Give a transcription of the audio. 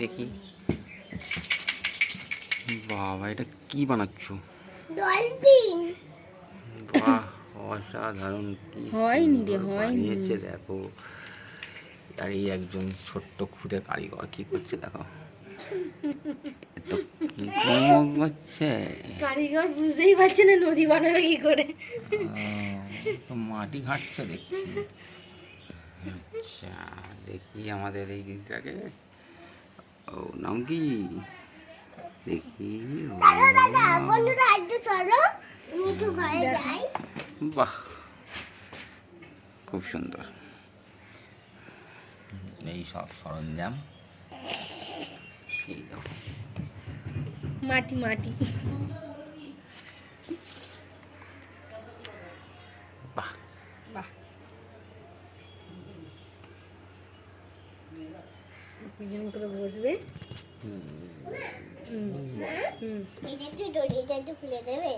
দেখি। বাবা এটা কি বানাচ্ছ? ডলফিন। বাহ অসাধারণ কি হয়নি রে, হয়নি। বানিয়েছে দেখো। আর এই একজন ছোট্ট খুদে কারিগর কি করছে দেখো। কারিগর বুঝতেই পারছে না নদী বানাবে কি করে। তো মাটি ঘাটছে দেখছি। আচ্ছা। দেখি আমাদের এই দিকটাকে ও নাম কি দেখি ও, দাদা বন্ধুরা একটু সরো একটু ঘরে যাই। বাহ খুব সুন্দর। এই সব সরঞ্জাম। মাটি মাটি। দুজন করে বসবে। হুম। হুম। একটু দড়িটা একটু খুলে দেবে?